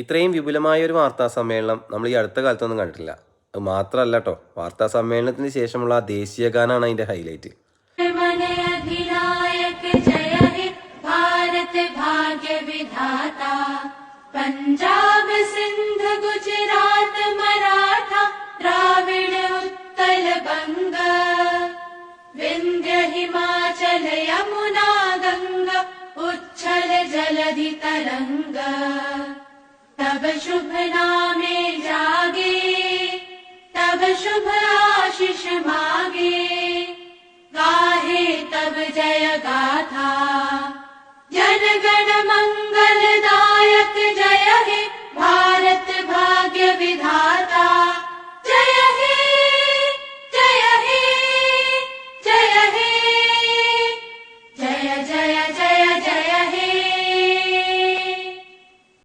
ഇത്രയും വിപുലമായ ഒരു വാർത്താ സമ്മേളനം നമ്മൾ ഈ അടുത്ത കാലത്തൊന്നും കണ്ടിട്ടില്ല. അത് മാത്രമല്ല കേട്ടോ വാർത്താ സമ്മേളനത്തിന് ശേഷമുള്ള ദേശീയ ഗാനാണ് അതിന്റെ ഹൈലൈറ്റ്. പഞ്ചാബ് സിന്ധ് ഗുജറാത്ത് മറാഠ ദ്രാവിഡ ബംഗ. വിന്ധ്യ ഹിമാചല യമുന ഗംഗ ഉച്ഛല ജലധി തരംഗ. तब शुभ नामे जागे तब शुभ आशीष मागे। गाहे तब जय गा